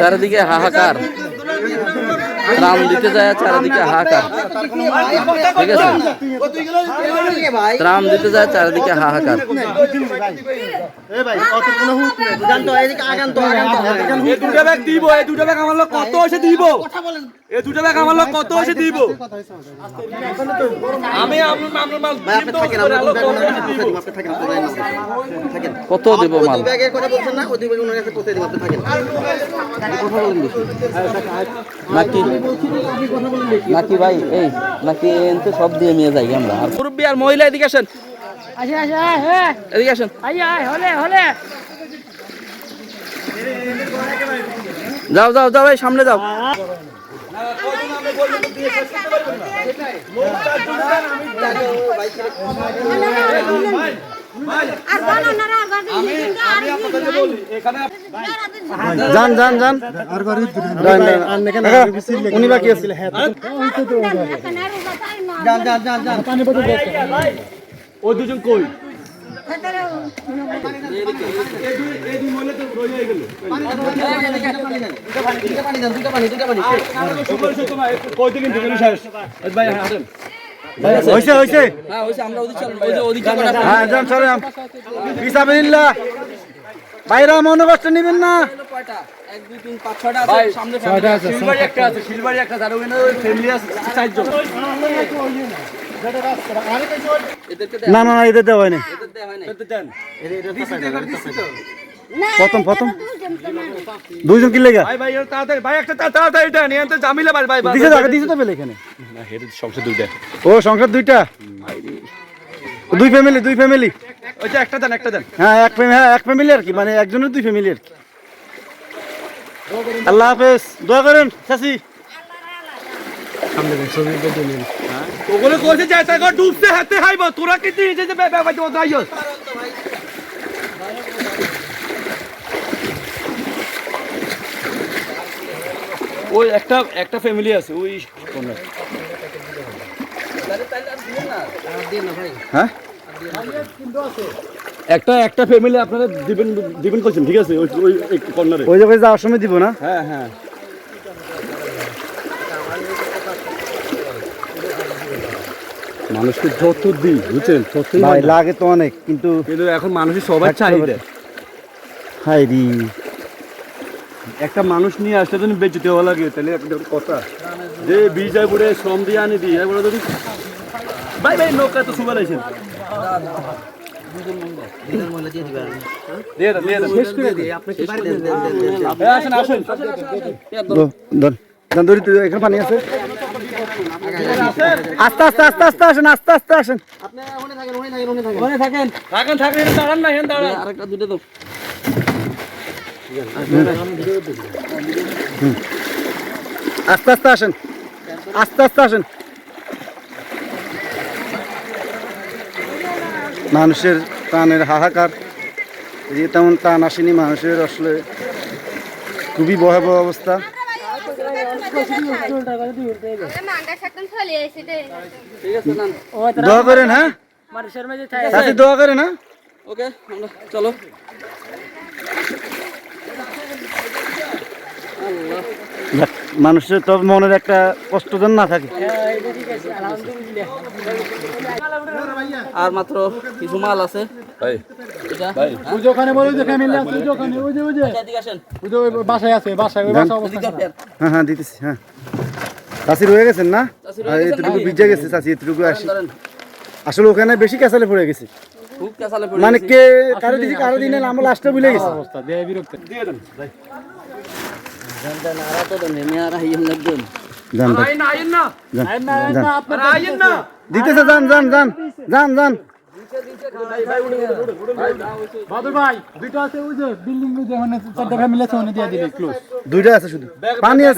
চারিদিকে হাহাকার। ত্রাণ দিতে যায় চারিদিকে হাহাকার। ঠিক আছে? ত্রাণ দিতে যায় চারিদিকে হাহাকার। এই ব্যাগ দিব এই দুটো ব্যাগ কত এসে দিব? এই দুটো ব্যাগ আমার লোক কত এসে দিব? আমি কত দিব? কত দেব মাল? ব্যাগের কথা বলছেন না ওই ব্যাগ ওনার কাছে পৌঁছে দিব আপনি থাকেন। নাকি? নাকি ভাই এই নাকি এনতে সব দিয়ে নিয়ে যাই আমরা। আর মুরব্বী আর মহিলা এদিকে আসেন। এদিকে আসেন। আই আই হলে হলে। যাও যাও যাও এই সামনে যাও। আর যান যান যান উনি বাকি আছে যান যান যান যান ওই দুজন কই কই শেষ ভাই হাঁটেন হইছে হইছে হ্যাঁ হইছে আমরা ওদিকে চল ওই যে ওদিকে হ্যাঁ যান চলে ফিসাবিল্লাহ বাইরে মনে কষ্ট নেবেন না। না না এদের দেওয়া হয়নি। দেয়া প্রথম প্রথম। দুইজন কি লেগা? ভাই ভাই তাড়াতাড়ি ভাই একটা তাড়াতাড়ি এটা এখানে তো ঝামেলা ভাই ভাই। দিছে তো দিছে তো পেলে এখানে। না হেড সংসার দুইটা। ও সংসার দুইটা? দুই ফ্যামিলি দুই ফ্যামিলি ওই যে একটা দেন একটা দেন। হ্যাঁ এক ফ্যামিলি হ্যাঁ এক ফ্যামিলি আর কি মানে একজনের দুই ফ্যামিলি আর কি। আল্লাহ হাফেজ দোয়া করেন চাচি। ওগুলো গো ডুবতে হাতে হাইব তোরা কি দিন যে যে বে ওই একটা একটা ফ্যামিলি আছে ওই হ্যাঁ? একটা একটা ফ্যামিলি আপনারা দিবেন দিবেন কইছেন ঠিক আছে? ওই ওই কর্নারে। ওই জায়গায় যাওয়ার সময় দিব না? হ্যাঁ হ্যাঁ। মানুষকে যত দিই বুঝছেন? লাগে তো অনেক কিন্তু কিন্তু এখন মানুষের সবার চাহিদা। হাই রি। একটা মানুষ নিয়ে আসলে যদি বেঁচে দেওয়া লাগে তাহলে একটা কথা। যে বীজ যায় পরে শ্রম দিয়ে আনি দিই এবার যদি ভাই ভাই নৌকা তো এখানে পানি আছে। আস্তে আস্তে আস্তে আস্তে আসেন আস্তে আস্তে আসেন। আপনি থাকেন থাকেন থাকেন। ওখানে থাকেন। থাকেন থাকেন এখানে দাঁড়ান না দাঁড়ান। আরেকটা দুটো দাও আস্তে আস্তে আসেন। আস্তে আস্তে আসেন। মানুষের টানের হাহাকার যে তেমন টান আসেনি মানুষের আসলে খুবই ভয়াবহ অবস্থা। দোয়া করেন হ্যাঁ? দোয়া করেন হ্যাঁ? ওকে চলো। মানুষের তো মনের একটা কষ্ট যেন না থাকে। আর মাত্র কিছু মাল আছে। হ্যাঁ? হ্যাঁ হ্যাঁ দিতেছি হ্যাঁ। চাষি রয়ে গেছেন না? এতটুকু ভিজে গেছে চাষি এতটুকু আসি। আসলে ওখানে বেশি পড়ে গেছে। খুব কাঁচালে পড়ে মানে কে কারও দিদি কারও দিনে আমরা লাস্টে ভুলে গেছি। ভাই আর তো দেন, এমনি আর হাইয়েন লাগবেন। যান দিতেছে যান যান যান যান যান দুইটা আছে শুধু। পানি আছে।